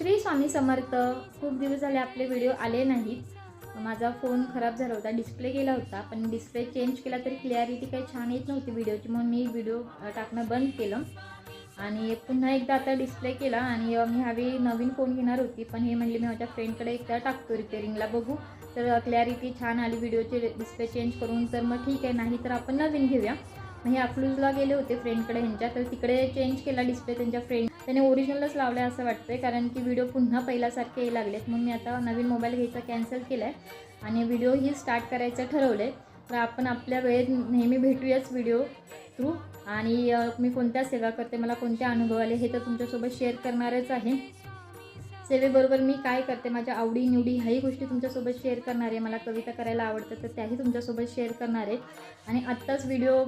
श्री स्वामी समर्थ. खूप दिवस झाले आपले व्हिडिओ आले नाहीत. माझा फोन खराब झाला होता डिस्प्ले केला होता. पण डिस्प्ले चेंज केला तरी क्लॅरिटी काही छान येत नव्हती व्हिडिओची म्हणून मी व्हिडिओ टाकणं बंद केलं. आणि पुन्हा एकदा आता डिस्प्ले केला. आणि मी ह्यावेळी नवीन फोन घेणार होती. पण हे म्हणले मी माझ्या फ्रेंडकडे एकदा टाकतो रिपेअरिंगला बघू. तर क्लॅरिटी छान आली. व्हिडिओची डिस्प्ले चेंज करून तर मग ठीक आहे. नाही तर आपण नवीन घेऊया. हे अकलूजला गेले होते फ्रेंडकडे ह्यांच्या. तर तिकडे चेंज केला डिस्प्ले त्यांच्या फ्रेंड त्याने ओरिजिनलच लावलं आहे असं वाटतंय कारण की व्हिडिओ पुन्हा पहिल्यासारखे यायला लागलेत. म्हणून मी आता नवीन मोबाईल घ्यायचा कॅन्सल केला आहे आणि व्हिडिओही स्टार्ट करायचं ठरवलं आहे तर आपण आपल्या वेळेत नेहमी भेटूयाच व्हिडिओ थ्रू आणि मी कोणत्या सेवा करते मला कोणते अनुभव आले हे तर तुमच्यासोबत शेअर करणारच आहे. सेवेबरोबर मी काय करते माझ्या आवडी निवडी ह्याही गोष्टी तुमच्यासोबत शेअर करणार आहे. मला कविता करायला आवडतं तर त्याही तुमच्यासोबत शेअर करणार आहे. आणि आत्ताच व्हिडिओ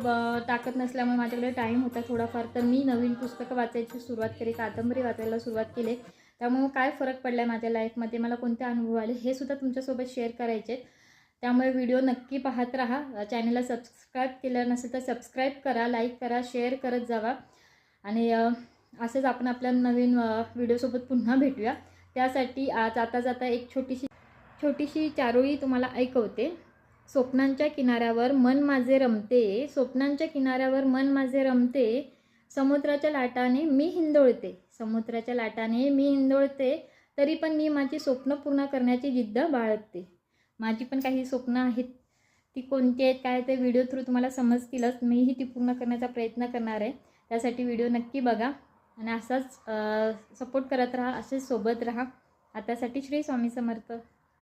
टाकत नसल्यामुळे माझ्याकडे टाईम होता थोडाफार तर मी नवीन पुस्तकं वाचायची सुरुवात केली कादंबरी वाचायला सुरुवात केली. त्यामुळे काय फरक पडला आहे माझ्या लाईफमध्ये मला कोणते अनुभव आले? हे सुद्धा तुमच्यासोबत शेअर करायचे. आहेत. त्यामुळे व्हिडिओ नक्की पाहत राहा. चॅनलला सबस्क्राईब केलं नसेल तर सबस्क्राईब करा लाईक करा शेअर करत जावा. आणि असेच असंच आपण आपल्या नवीन व्हिडिओसोबत पुन्हा भेटूया. त्यासाठी आज जाता जाता एक छोटीशी छोटीशी चारोळी तुम्हाला ऐकवते. स्वप्नांच्या किनाऱ्यावर मन माझे रमते. स्वप्नांच्या किनाऱ्यावर मन माझे रमते. समुद्राच्या लाटाने मी हिंदोळते. समुद्राच्या लाटाने मी हिंदोळते. तरी पण मी माझी स्वप्न पूर्ण करण्याची जिद्द बाळगते. माझी पण काही स्वप्न आहेत. ती कोणती आहेत काय ते व्हिडिओ थ्रू तुम्हाला समजतीलच. मीही ती पूर्ण करण्याचा प्रयत्न करणार आहे. त्यासाठी व्हिडिओ नक्की बघा. आणि असाच सपोर्ट करत राहा असेच सोबत राहा. आतासाठी श्री स्वामी समर्थ.